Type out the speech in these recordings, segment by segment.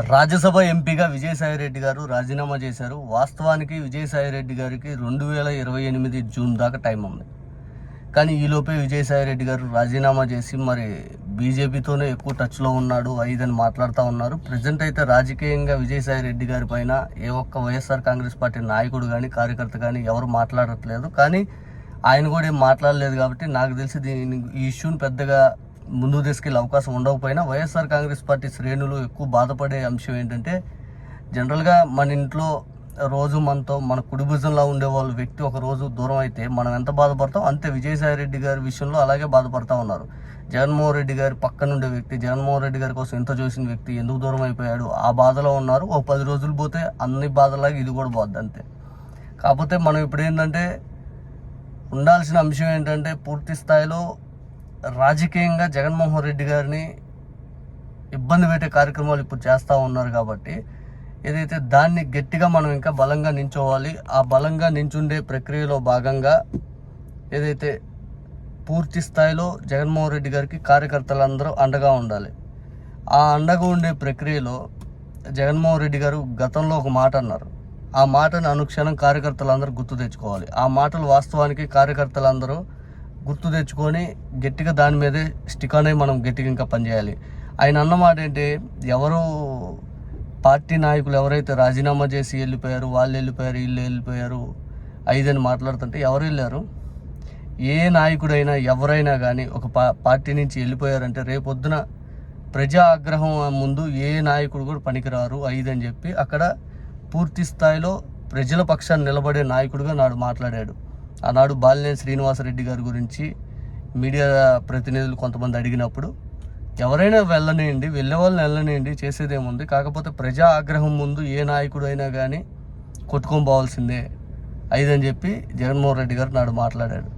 రాజ్యసభ ఎంపీగా విజయసాయి రెడ్డి గారు రాజీనామా చేశారు. వాస్తవానికి విజయసాయి రెడ్డి గారికి రెండు వేల ఇరవై ఎనిమిది జూన్ దాకా టైం ఉంది. కానీ ఈలోపే విజయసాయి రెడ్డి గారు రాజీనామా చేసి మరి బీజేపీతోనే ఎక్కువ టచ్లో ఉన్నాడు ఐదని మాట్లాడుతూ ఉన్నారు. ప్రజెంట్ అయితే రాజకీయంగా విజయసాయి రెడ్డి గారి పైన ఏ ఒక్క వైఎస్ఆర్ కాంగ్రెస్ పార్టీ నాయకుడు కానీ కార్యకర్త కానీ ఎవరు మాట్లాడట్లేదు. కానీ ఆయన కూడా ఏం మాట్లాడలేదు కాబట్టి నాకు తెలిసి దీని ఈ ఇష్యూని పెద్దగా ముందుకు తీసుకెళ్ళే అవకాశం ఉండకపోయినా వైఎస్ఆర్ కాంగ్రెస్ పార్టీ శ్రేణులు ఎక్కువ బాధపడే అంశం ఏంటంటే జనరల్గా మన ఇంట్లో రోజు మనతో మన కుడిభుజంలో ఉండే వాళ్ళు వ్యక్తి ఒక రోజు దూరం అయితే మనం ఎంత బాధపడతాం అంతే విజయసాయి రెడ్డి గారి విషయంలో అలాగే బాధపడతా ఉన్నారు. జగన్మోహన్ రెడ్డి గారి పక్కన ఉండే వ్యక్తి జగన్మోహన్ రెడ్డి గారి కోసం ఎంత చూసిన వ్యక్తి ఎందుకు దూరం అయిపోయాడు ఆ బాధలో ఉన్నారు ఓ పది రోజులు పోతే అన్ని బాధలాగా ఇది కూడా పోద్ది అంతే. కాకపోతే మనం ఇప్పుడు ఏంటంటే ఉండాల్సిన అంశం ఏంటంటే పూర్తి స్థాయిలో రాజకీయంగా జగన్మోహన్ రెడ్డి గారిని ఇబ్బంది పెట్టే కార్యక్రమాలు ఇప్పుడు చేస్తూ ఉన్నారు కాబట్టి ఏదైతే దాన్ని గట్టిగా మనం ఇంకా బలంగా నించోవాలి ఆ బలంగా నించుండే ప్రక్రియలో భాగంగా ఏదైతే పూర్తి స్థాయిలో జగన్మోహన్ రెడ్డి గారికి కార్యకర్తలందరూ అండగా ఉండాలి. ఆ అండగా ఉండే ప్రక్రియలో జగన్మోహన్ రెడ్డి గారు గతంలో ఒక మాట అన్నారు. ఆ మాటను అనుక్షణం కార్యకర్తలందరూ గుర్తు తెచ్చుకోవాలి. ఆ మాటలు వాస్తవానికి కార్యకర్తలందరూ గుర్తు తెచ్చుకొని గట్టిగా దాని మీదే స్టిక్ అనేది మనం గట్టిగా ఇంకా పనిచేయాలి. ఆయన అన్నమాట ఏంటి? ఎవరు పార్టీ నాయకులు ఎవరైతే రాజీనామా చేసి వెళ్ళిపోయారు వాళ్ళు వెళ్ళిపోయారు వీళ్ళు వెళ్ళిపోయారు ఐదని మాట్లాడుతుంటే ఎవరు వెళ్ళారు? ఏ నాయకుడైనా ఎవరైనా కానీ ఒక పా పార్టీ నుంచి వెళ్ళిపోయారంటే రేపొద్దున ప్రజా ఆగ్రహం ముందు ఏ నాయకుడు కూడా పనికిరారు ఐదని చెప్పి అక్కడ పూర్తి స్థాయిలో ప్రజల పక్షాన్ని నిలబడే నాయకుడుగా నాడు మాట్లాడాడు. ఆనాడు బాలినేని శ్రీనివాసరెడ్డి గారి గురించి మీడియా ప్రతినిధులు కొంతమంది అడిగినప్పుడు ఎవరైనా వెళ్ళనియండి వెళ్ళే వాళ్ళని వెళ్ళనియండి చేసేదేముంది కాకపోతే ప్రజా ఆగ్రహం ముందు ఏ నాయకుడు అయినా కానీ కొట్టుకొని పోవాల్సిందే అయిదని చెప్పి జగన్మోహన్ రెడ్డి గారు నాడు మాట్లాడాడు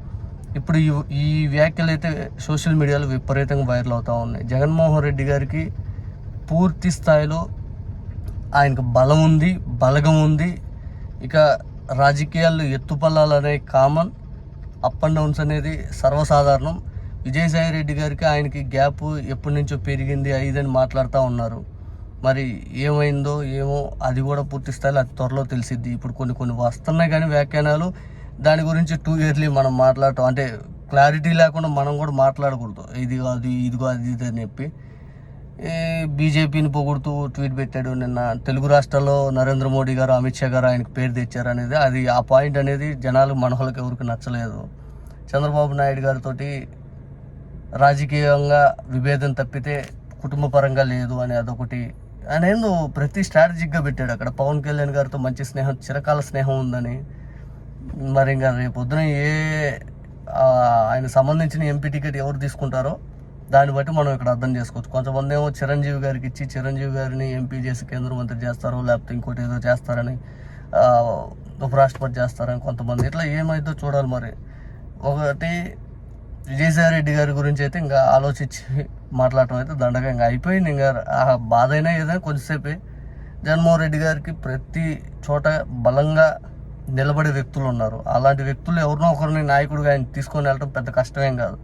ఇప్పుడు ఈ ఈ వ్యాఖ్యలు అయితే సోషల్ మీడియాలో విపరీతంగా వైరల్ అవుతూ ఉన్నాయి. జగన్మోహన్ రెడ్డి గారికి పూర్తి స్థాయిలో ఆయనకు బలం ఉంది బలగం ఉంది. ఇక రాజకీయాల్లో ఎత్తుపల్లాలు అనే కామన్ అప్ అండ్ డౌన్స్ అనేది సర్వసాధారణం. విజయసాయి రెడ్డి గారికి ఆయనకి గ్యాప్ ఎప్పటి నుంచో పెరిగింది ఐదని మాట్లాడుతూ ఉన్నారు. మరి ఏమైందో ఏమో అది కూడా పూర్తి స్థాయిలో అది త్వరలో తెలిసిద్ది. ఇప్పుడు కొన్ని కొన్ని వస్తున్నాయి కానీ వ్యాఖ్యానాలు. దాని గురించి టూ ఇయర్లీ మనం మాట్లాడటం అంటే క్లారిటీ లేకుండా మనం కూడా మాట్లాడకూడదు. ఇది కాదు ఇది కాదు ఇది అని చెప్పి. బీజేపీని పొగుడుతూ ట్వీట్ పెట్టాడు నిన్న. తెలుగు రాష్ట్రాల్లో నరేంద్ర మోడీ గారు అమిత్ షా గారు ఆయనకు పేరు తెచ్చారు అనేది అది ఆ పాయింట్ అనేది జనాలు మనహులకు ఎవరికి నచ్చలేదు. చంద్రబాబు నాయుడు గారితో రాజకీయంగా విభేదం తప్పితే కుటుంబ పరంగా లేదు అని అదొకటి. ఆయన ఏందో ప్రతి స్ట్రాటజిక్గా పెట్టాడు అక్కడ. పవన్ కళ్యాణ్ గారితో మంచి స్నేహం చిరకాల స్నేహం ఉందని. మరి ఇంకా రేపు పొద్దున ఏ ఆయన సంబంధించిన ఎంపీ టికెట్ ఎవరు తీసుకుంటారో దాన్ని బట్టి మనం ఇక్కడ అర్థం చేసుకోవచ్చు. కొంతమంది ఏమో చిరంజీవి గారికి ఇచ్చి చిరంజీవి గారిని ఎంపీ చేసి కేంద్ర మంత్రి చేస్తారు లేకపోతే ఇంకోటి ఏదో చేస్తారని ఉపరాష్ట్రపతి చేస్తారని కొంతమంది. ఇట్లా ఏమైందో చూడాలి మరి. ఒకటి విజయసాయిరెడ్డి గారి గురించి అయితే ఇంకా ఆలోచించి మాట్లాడటం అయితే దండగా ఇంకా అయిపోయింది. ఇంకా ఆ బాధ అయినా ఏదైనా కొంచెంసేపే. జగన్మోహన్ రెడ్డి గారికి ప్రతి చోట బలంగా నిలబడే వ్యక్తులు ఉన్నారు. అలాంటి వ్యక్తులు ఎవరినో ఒకరిని నాయకుడిగా ఆయన తీసుకొని వెళ్ళడం పెద్ద కష్టమేం కాదు.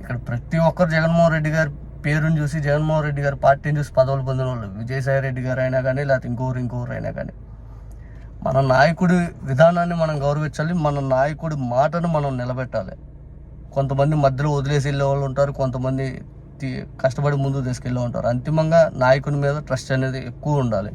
ఇక్కడ ప్రతి ఒక్కరు జగన్మోహన్ రెడ్డి గారి పేరుని చూసి జగన్మోహన్ రెడ్డి గారి పార్టీని చూసి పదవులు పొందిన వాళ్ళు విజయసాయి రెడ్డి గారు అయినా కానీ లేకపోతే ఇంకోరు ఇంకోరు అయినా కానీ మన నాయకుడి విధానాన్ని మనం గౌరవించాలి మన నాయకుడి మాటను మనం నిలబెట్టాలి. కొంతమంది మధ్యలో వదిలేసి వెళ్ళే వాళ్ళు ఉంటారు కొంతమంది కష్టపడి ముందు తీసుకెళ్ళే ఉంటారు. అంతిమంగా నాయకుని మీద ట్రస్ట్ అనేది ఎక్కువ ఉండాలి.